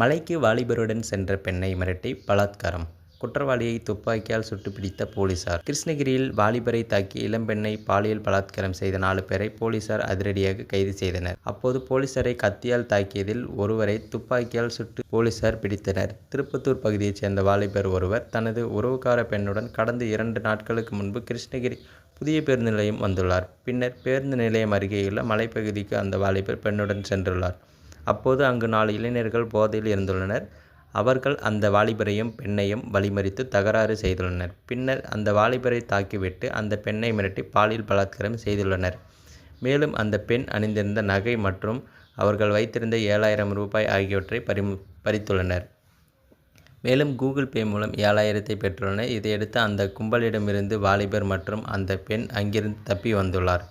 மலைக்கு வாலிபருடன் சென்ற பெண்ணை மிரட்டி பலாத்காரம். குற்றவாளியை துப்பாக்கியால் சுட்டு பிடித்த போலீசார். கிருஷ்ணகிரியில் வாலிபரை தாக்கி இளம்பெண்ணை பாலியல் பலாத்காரம் செய்த நாலு பேரை போலீசார் அதிரடியாக கைது செய்தனர். அப்போது போலீசாரை கத்தியால் தாக்கியதில் ஒருவரை துப்பாக்கியால் சுட்டு போலீசார் பிடித்தனர். திருப்பத்தூர் பகுதியைச் சேர்ந்த வாலிபர் ஒருவர் தனது உறவுக்கார பெண்ணுடன் கடந்த இரண்டு நாட்களுக்கு முன்பு கிருஷ்ணகிரி புதிய பேருந்து நிலையம் வந்துள்ளார். பின்னர் பேருந்து நிலையம் அருகேயுள்ள மலைப்பகுதிக்கு அந்த வாலிபர் பெண்ணுடன் சென்றுள்ளார். அப்போது அங்கு நாலு இளைஞர்கள் போதையில் இருந்துள்ளனர். அவர்கள் அந்த வாலிபரையும் பெண்ணையும் வழிமறித்து தகராறு செய்துள்ளனர். பின்னர் அந்த வாலிபரை தாக்கிவிட்டு அந்த பெண்ணை மிரட்டி பாலியல் பலாத்காரம் செய்துள்ளனர். மேலும் அந்த பெண் அணிந்திருந்த நகை மற்றும் அவர்கள் வைத்திருந்த ஏழாயிரம் ரூபாய் ஆகியவற்றை பறிமு பறித்துள்ளனர். மேலும் கூகுள் பே மூலம் ஏழாயிரத்தை பெற்றுள்ளனர். இதையடுத்து அந்த கும்பலிடமிருந்து வாலிபர் மற்றும் அந்த பெண் அங்கிருந்து தப்பி வந்துள்ளார்.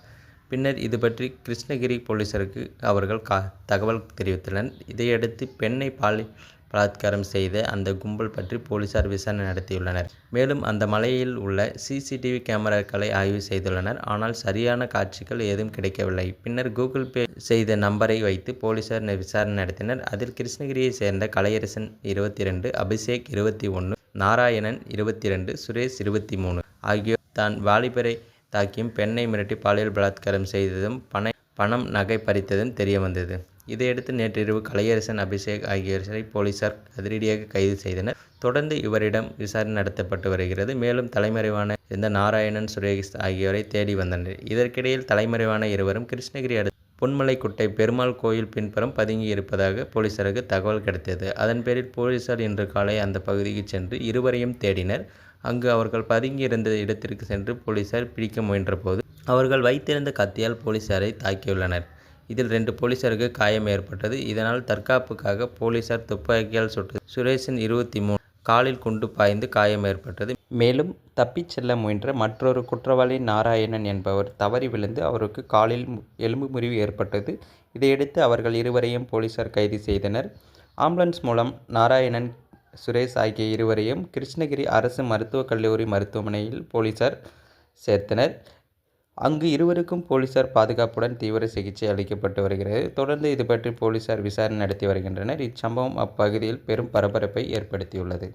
பின்னர் இது பற்றி கிருஷ்ணகிரி போலீசாருக்கு அவர்கள் கா தகவல் தெரிவித்துள்ளனர். இதையடுத்து பெண்ணை பாலி பலாத்காரம் செய்த அந்த கும்பல் பற்றி போலீசார் விசாரணை நடத்தியுள்ளனர். மேலும் அந்த மலையில் உள்ள சிசிடிவி கேமராக்களை ஆய்வு செய்துள்ளனர். ஆனால் சரியான காட்சிகள் ஏதும் கிடைக்கவில்லை. பின்னர் கூகுள் பே செய்த நம்பரை வைத்து போலீசார் விசாரணை நடத்தினர். அதில் கிருஷ்ணகிரியை சேர்ந்த கலையரசன் இருபத்தி ரெண்டு அபிஷேக் இருபத்தி ஒன்று நாராயணன் இருபத்தி ரெண்டு சுரேஷ் இருபத்தி மூணு ஆகியோர் தான் வாலிபரை தாக்கியும் பெண்ணை மிரட்டி பாலியல் பலாத்காரம் செய்ததும் பண பணம் நகை பறித்ததும் தெரியவந்தது இதையடுத்து நேற்றிரவு கலையரசன் அபிஷேக் ஆகியோரை போலீசார் அதிரடியாக கைது செய்தனர். தொடர்ந்து இவரிடம் விசாரணை நடத்தப்பட்டு வருகிறது. மேலும் தலைமறைவான இருந்த நாராயணன் சுரேஷ் ஆகியோரை தேடி வந்தனர். இதற்கிடையில் தலைமறைவான இருவரும் கிருஷ்ணகிரி அடுத்த பொன்மலைக்குட்டை பெருமாள் கோயில் பின்புறம் பதுங்கி இருப்பதாக போலீசாருக்கு தகவல் கிடைத்தது. அதன் பேரில் போலீசார் இன்று காலை அந்த பகுதிக்கு சென்று இருவரையும் தேடினர். அங்கு அவர்கள் பதுங்கி இருந்த இடத்திற்கு சென்று போலீசார் பிடிக்க முயன்றபோது அவர்கள் வைத்திருந்த கத்தியால் போலீசாரை தாக்கியுள்ளனர். இதில் ரெண்டு போலீசாருக்கு காயம் ஏற்பட்டது. இதனால் தற்காப்புக்காக போலீசார் துப்பாக்கியால் சுட்டு சுரேஷின் இருபத்தி மூணு காலில் குண்டு பாய்ந்து காயம் ஏற்பட்டது. மேலும் தப்பிச் செல்ல முயன்ற மற்றொரு குற்றவாளி நாராயணன் என்பவர் தவறி விழுந்து அவருக்கு காலில் எலும்பு முறிவு ஏற்பட்டது. இதையடுத்து அவர்கள் இருவரையும் போலீசார் கைது செய்தனர். ஆம்புலன்ஸ் மூலம் நாராயணன் சுரேஷ் ஆகிய இருவரையும் கிருஷ்ணகிரி அரசு மருத்துவக் கல்லூரி மருத்துவமனையில் போலீசார் சேர்த்தனர். அங்கு இருவருக்கும் போலீசார் பாதுகாப்புடன் தீவிர சிகிச்சை அளிக்கப்பட்டு வருகிறது. தொடர்ந்து இது பற்றி போலீசார் விசாரணை நடத்தி வருகின்றனர். இச்சம்பவம் அப்பகுதியில் பெரும் பரபரப்பை ஏற்படுத்தியுள்ளது.